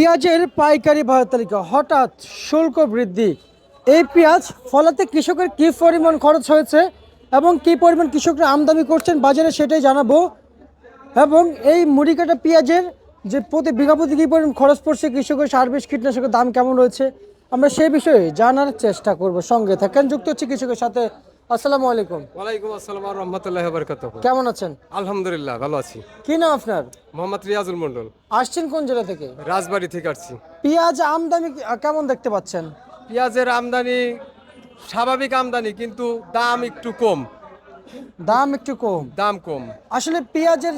পেঁয়াজের পাইকারি বাজার তালিকা। হঠাৎ শুল্ক বৃদ্ধি। এই পেঁয়াজ ফলাতে কৃষকের কী পরিমাণ খরচ হয়েছে এবং কী পরিমাণ কৃষকরা আমদানি করছেন বাজারে সেটাই জানাব। এবং এই মুড়ি কাটা পেঁয়াজের যে প্রতি বিঘা প্রতি কী পরিমাণ খরচ পড়ছে কৃষকের সার কীটনাশকের দাম কেমন রয়েছে, আমরা সেই বিষয়ে জানার চেষ্টা করব। সঙ্গে থাকেন যুক্ত হচ্ছে কৃষকের সাথে আসসালামু আলাইকুম। ওয়ালাইকুম আসসালাম আর রহমতুল্লাহ বরকাত কেমন আছেন? আলহামদুলিল্লাহ ভালো আছি। কি নাম আপনার? মোহাম্মদ রিয়াজুল মন্ডল আসছেন কোন জেলা থেকে? রাজবাড়ি থেকে আসছি। পেঁয়াজ আমদানি কেমন দেখতে পাচ্ছেন? পেঁয়াজের আমদানি স্বাভাবিক আমদানি কিন্তু দাম একটু কম। দাম একটু কম। দাম কম। আসলে পেঁয়াজের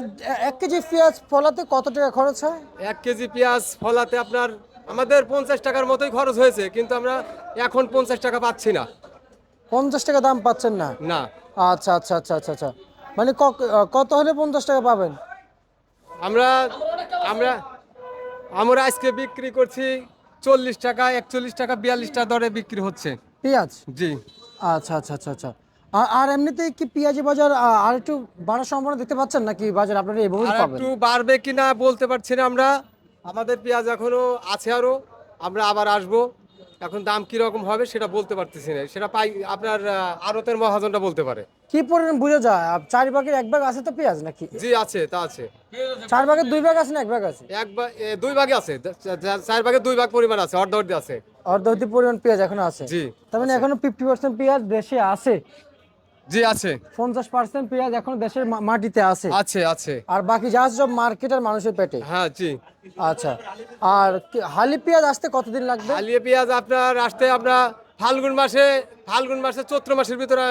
এক কেজি পেঁয়াজ ফলাতে কত টাকা খরচ হয়? এক কেজি পেঁয়াজ ফলাতে আপনার আমাদের পঞ্চাশ টাকার মতোই খরচ হয়েছে কিন্তু আমরা এখন পঞ্চাশ টাকা পাচ্ছি না। পঞ্চাশ টাকা দাম পাচ্ছেন না? না। আচ্ছা আচ্ছা আচ্ছা আচ্ছা আচ্ছা। মানে কত হলে পঞ্চাশ টাকা পাবেন? আমরা আমরা আমরা আজকে বিক্রি করছি চল্লিশ টাকা একচল্লিশ টাকা বিয়াল্লিশ টাকা দরে বিক্রি হচ্ছে। পেঁয়াজ? জি। আচ্ছা আচ্ছা আচ্ছা আচ্ছা। আর এমনিতেই কি পেঁয়াজি বাজার আর একটু বাড়ার সম্ভাবনা দেখতে পাচ্ছেন নাকি বাজার আপনারা এভাবেই পাবেন? একটু বাড়বে কিনা বলতে পারছি না আমরা। আমাদের পেঁয়াজ এখনও আছে আরও আমরা আবার আসব। এখন দাম কি রকম হবে সেটা বলতে পারতেছি না। সেটা পাই আপনার আরতের আড়তের মহাজনটা বলতে পারে। কি পরিমাণ বোঝা যায়? চার ভাগের এক ভাগ আছে তো পেঁয়াজ নাকি? জি আছে তা আছে। চার ভাগের দুই ভাগ আছে না এক ভাগ আছে? এক ভাগ দুই ভাগে আছে। চার ভাগের দুই ভাগ পরিমাণ আছে অর্ধ অর্ধ আছে। অর্ধ অর্ধ পরিমাণ পেঁয়াজ এখন আছে। জি। তার মানে এখনও ফিফটি পার্সেন্ট পেঁয়াজ দেশে আছে। জি আছে। পঞ্চাশ পার্সেন্ট পেঁয়াজ এখন দেশের মাটিতে আছে। আছে আছে। আর বাকি যা সব মার্কেটের মানুষের পেটে। হ্যাঁ জি। আচ্ছা। আর হালি পেঁয়াজ আসতে কতদিন লাগবে? হালিয়ে পেঁয়াজ আপনার আসতে আমরা ফাল্গুন মাসে ফাল্গুন মাসে চৈত্র মাসের ভিতরে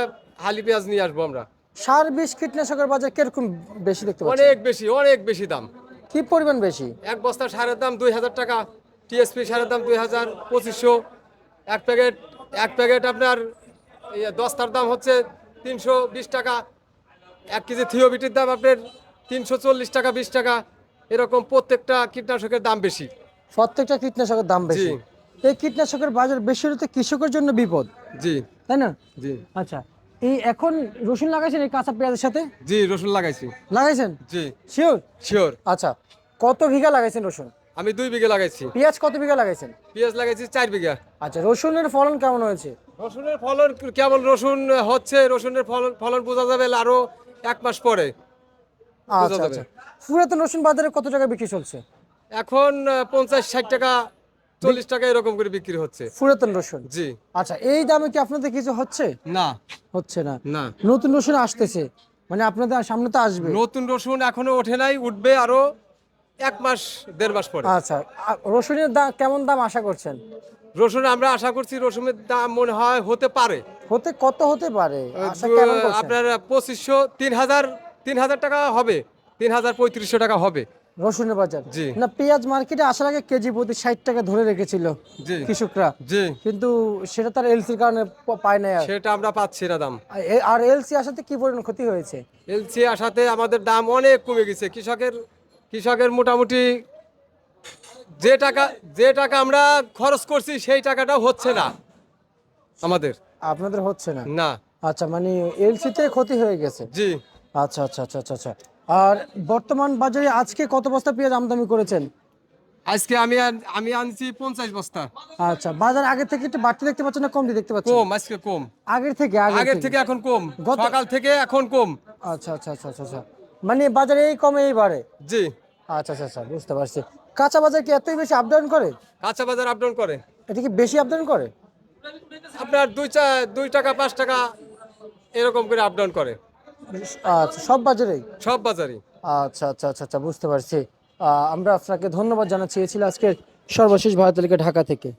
হালি পেঁয়াজ নিয়ে আসব আমরা। সার বিষ কীটনাশকের বাজার কীরকম বেশি দেখতে পাচ্ছেন? অনেক বেশি অনেক বেশি দাম। কি পরিমাণ বেশি? এক বস্তা সারের দাম দুই হাজার টাকা টিএসপি সারের দাম দুই হাজার পঁচিশশো। এক প্যাকেট এক প্যাকেট আপনার দস্তার দাম হচ্ছে তিনশো বিশ টাকা। এক কেজি থিওবিটির দাম আপনার তিনশো চল্লিশ টাকা বিশ টাকা। এরকম প্রত্যেকটা কীটনাশকের দাম বেশি। প্রত্যেকটা কীটনাশকের দাম বেশি। এই কীটনাশকের বাজার বেশি হলে তো কৃষকের জন্য বিপদ। জি। তাই না? জি। আচ্ছা এই এখন রসুন লাগাইছেন এই কাঁচা পেঁয়াজের সাথে? জি রসুন লাগাইছি। লাগাইছেন? জি। শিওর শিওর আচ্ছা কত বিঘা লাগাইছেন রসুন? আমি দুই বিঘা লাগাইছি। পেঁয়াজ কত বিঘা লাগাইছেন? পেঁয়াজ লাগাইছি চার বিঘা। আচ্ছা রসুনের ফলন কেমন হয়েছে? রসুনের ফলন কেবল রসুন হচ্ছে রসুনের ফলন ফলন বোঝা যাবে আরও এক মাস পরে। আচ্ছা। আচ্ছা। পুরাতন রসুন বাজারে কত টাকা বিক্রি চলছে? এখন পঞ্চাশ ষাট টাকা চল্লিশ টাকা এরকম করে বিক্রি হচ্ছে। পুরাতন রসুন? জি। আচ্ছা এই দামে কি আপনাদের কিছু হচ্ছে? না। হচ্ছে না। না। নতুন রসুন আসতেছে। মানে আপনাদের সামনে তো আসবে। নতুন রসুন এখনও ওঠে নাই উঠবে আরও এক মাস দেড় মাস পরে। আচ্ছা রসুনের দাম কেমন দাম আশা করছেন? রসুন আমরা আশা করছি রসুনের দাম মনে হয় হতে পারে। হতে কত হতে পারে? আপনার পঁচিশশো তিন হাজার তিন হাজার টাকা হবে। তিন হাজার পঁয়ত্রিশশো টাকা হবে। রসুনের বাজার? জি। না পেঁয়াজ মার্কেটে আসার আগে কেজি প্রতি ষাট টাকা ধরে রেখেছিল কৃষকরা। জি। কিন্তু সেটা তার এলসির কারণে পায় না। সেটা আমরা পাচ্ছি না দাম। আর এলসি আসাতে কি পরিমাণ ক্ষতি হয়েছে? এলসি আসাতে আমাদের দাম অনেক কমে গেছে। কৃষকের কৃষকের মোটামুটি যে টাকা যে টাকা আমরা খরচ করছি সেই টাকাটাও হচ্ছে না আমাদের। আপনাদের হচ্ছে না? না। আচ্ছা মানে এলসিতে ক্ষতি হয়ে গেছে? জি। আচ্ছা আচ্ছা আচ্ছা আচ্ছা আচ্ছা। আর বর্তমান বাজারে আজকে কত বস্তা পেঁয়াজ আমদানি করেছেন? আজকে আমি আমি আনছি পঞ্চাশ বস্তা। আচ্ছা বাজার আগের থেকে একটু বাড়তি দেখতে পাচ্ছেন না কমতি দেখতে পাচ্ছেন? কম আজকে কম। আগের থেকে আগের থেকে। এখন কম। সকাল থেকে এখন কম। আচ্ছা আচ্ছা আচ্ছা আচ্ছা আচ্ছা। মানে বাজারে এই কমে এই বাড়ে। জি। আচ্ছা আচ্ছা আচ্ছা বুঝতে পারছি। কাঁচা বাজার কি এতই বেশি আপ ডাউন করে? কাঁচা বাজার আপ ডাউন করে। এটা কি বেশি আপ ডাউন করে? আপনার দুই চা দুই টাকা পাঁচ টাকা এরকম করে আপ ডাউন করে। আচ্ছা সব বাজারেই? সব বাজারই। আচ্ছা আচ্ছা আচ্ছা আচ্ছা বুঝতে পারছি। আমরা আপনাকে ধন্যবাদ জানাচ্ছি। এ ছিল আজকের সর্বশেষ ভারত ঢাকা থেকে।